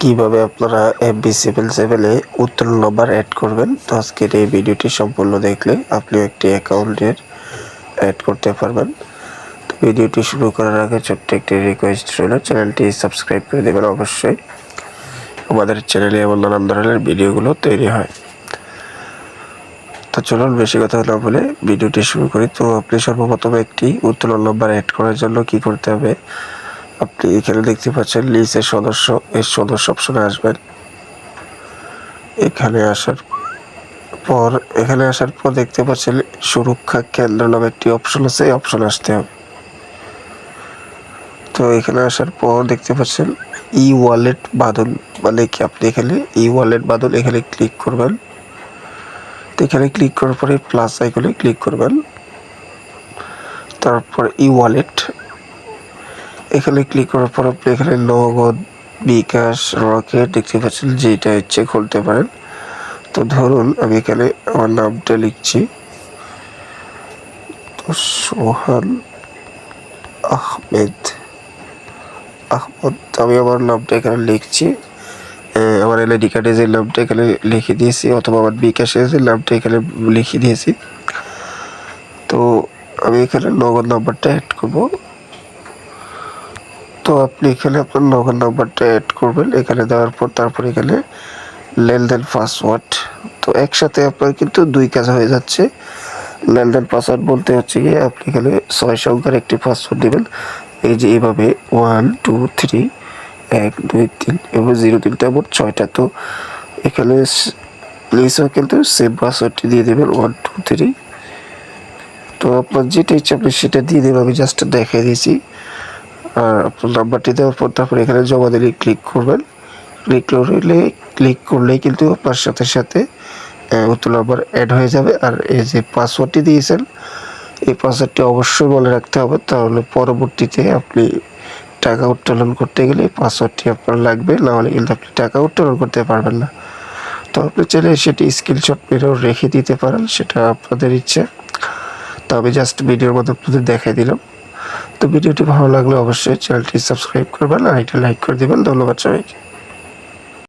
কীভাবে আপনারা FB civil সেভেলে উত্তোলন নাম্বার অ্যাড করবেন? তো আজকের এই ভিডিওটি সম্পূর্ণ দেখলে আপনিও একটি অ্যাকাউন্টের অ্যাড করতে পারবেন। তো ভিডিওটি শুরু করার আগে ছোট্ট একটি রিকোয়েস্ট রইল, চ্যানেলটি সাবস্ক্রাইব করে দেবেন অবশ্যই। আমাদের চ্যানেলে এমন নানান ধরনের ভিডিওগুলো তৈরি হয়। তো চলুন বেশি কথা না বলে ভিডিওটি শুরু করি। তো আপনি সর্বপ্রথম একটি উত্তোলন নাম্বার অ্যাড করার জন্য কি করতে হবে? আপনি এখানে দেখতে পাচ্ছেন লিস্টের সদস্য, এর সদস্য অপশনে আসবেন। এখানে আসার পর, এখানে আসার পর দেখতে পাচ্ছেন সুরক্ষা কেন্দ্র নামে একটি অপশন আছে, এই অপশন আসতে হবে। তো এখানে আসার পর দেখতে পাচ্ছেন ই ওয়ালেট বাদল মানে কি আপনি এখানে ই ওয়ালেট বাদল এখানে ক্লিক করবেন। তো এখানে ক্লিক করার পরে প্লাস আইকনে ক্লিক করবেন। তারপর ই ওয়ালেট এখানে ক্লিক করার পর আপনি এখানে নগদ বিকাশ রকেট দেখতে পাচ্ছেন, যেটা ইচ্ছে খুলতে পারেন। তো ধরুন আমি এখানে আমার নামটা লিখছি। তো সোহান আহমেদ। আহমদ, আমি আমার নামটা এখানে লিখছি। আমার এলআইডি কার্ডে যে নামটা এখানে লিখে দিয়েছি, অথবা আমার বিকাশে যে নামটা এখানে লিখে দিয়েছি। তো আমি এখানে নগদ নাম্বারটা অ্যাড করব। তো আপনি এখানে আপনার নগদ নাম্বারটা অ্যাড করবেন। এখানে দেওয়ার পর তারপর এখানে লেনদেন পাসওয়ার্ড তো একসাথে আপনার কিন্তু দুই কাজ হয়ে যাচ্ছে। লেনদেন পাসওয়ার্ড বলতে হচ্ছে গিয়ে আপনি এখানে ছয় সংখ্যার একটি পাসওয়ার্ড দেবেন। এই যে এভাবে ওয়ান টু থ্রি এক, দুই, তিন এবং জিরো তিনটা মোট ছয়টা। তো এখানে প্লিজও কিন্তু সেম পাসওয়ার্ডটি দিয়ে দেবেন ওয়ান টু থ্রি তো আপনার যেটা ইচ্ছে আপনি সেটা দিয়ে দেবেন, আমি জাস্ট দেখাই দিয়েছি। আর আপনার নাম্বারটি দেওয়ার পর তারপর এখানে জমা দিলে ক্লিক করবেন। ক্লিক করলে ক্লিক করলেই কিন্তু আপনার সাথে সাথে উত্তর নাম্বার অ্যাড হয়ে যাবে। আর এই যে পাসওয়ার্ডটি দিয়েছেন, এই পাসওয়ার্ডটি অবশ্যই মনে রাখতে হবে। তাহলে পরবর্তীতে আপনি টাকা উত্তোলন করতে গেলে পাসওয়ার্ডটি আপনার লাগবে। নাহলে কিন্তু আপনি টাকা উত্তোলন করতে পারবেন না। তো আপনি চাইলে সেটি স্ক্রিনশট মেরেও রেখে দিতে পারেন, সেটা আপনাদের ইচ্ছে। তো আমি জাস্ট ভিডিওর মধ্যে আপনাদের দেখাই দিলাম। তো ভিডিওটি ভালো লাগলে অবশ্যই চ্যানেলটি সাবস্ক্রাইব করবেন আর এটা লাইক করে দেবেন। ধন্যবাদ সবাইকে।